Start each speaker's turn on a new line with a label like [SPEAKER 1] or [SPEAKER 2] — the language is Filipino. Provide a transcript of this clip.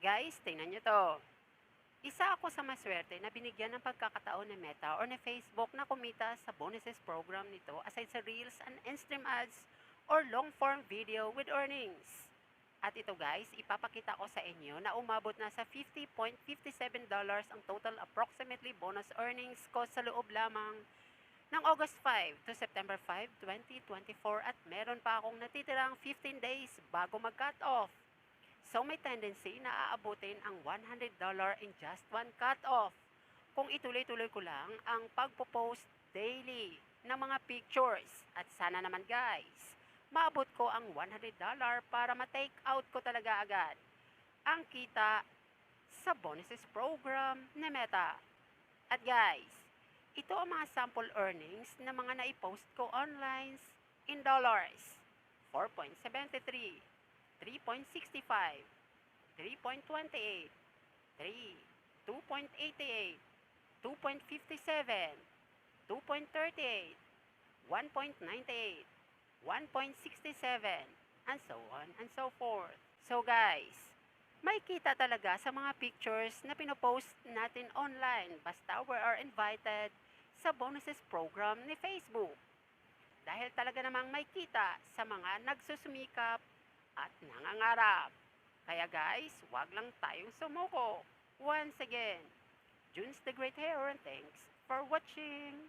[SPEAKER 1] Guys, tingnan nyo to. Isa ako sa maswerte na binigyan ng pagkakataon ni Meta or ni Facebook na kumita sa bonuses program nito aside sa Reels and in-stream ads or long-form video with earnings. At ito guys, ipapakita ko sa inyo na umabot na sa $50.57 ang total approximately bonus earnings ko sa loob lamang ng August 5 to September 5, 2024 at meron pa akong natitirang 15 days bago mag-cut off. So may tendency na aabutin ang $100 in just one cut-off. Kung ituloy-tuloy ko lang ang pagpo-post daily ng mga pictures. At sana naman guys, maabot ko ang $100 para ma-take out ko talaga agad ang kita sa bonuses program ni Meta. At guys, ito ang mga sample earnings na mga naipost ko online in dollars. 4.73 3.65, 3.28, 3, 2.88, 2.57, 2.38, 1.98, 1.67, and so on and so forth. So guys, may kita talaga sa mga pictures na pinopost natin online basta we are invited sa bonuses program ni Facebook. Dahil talaga namang may kita sa mga nagsusumikap at nangangarap. Kaya guys, wag lang tayong sumuko. Once again, June's the Great Hero and thanks for watching.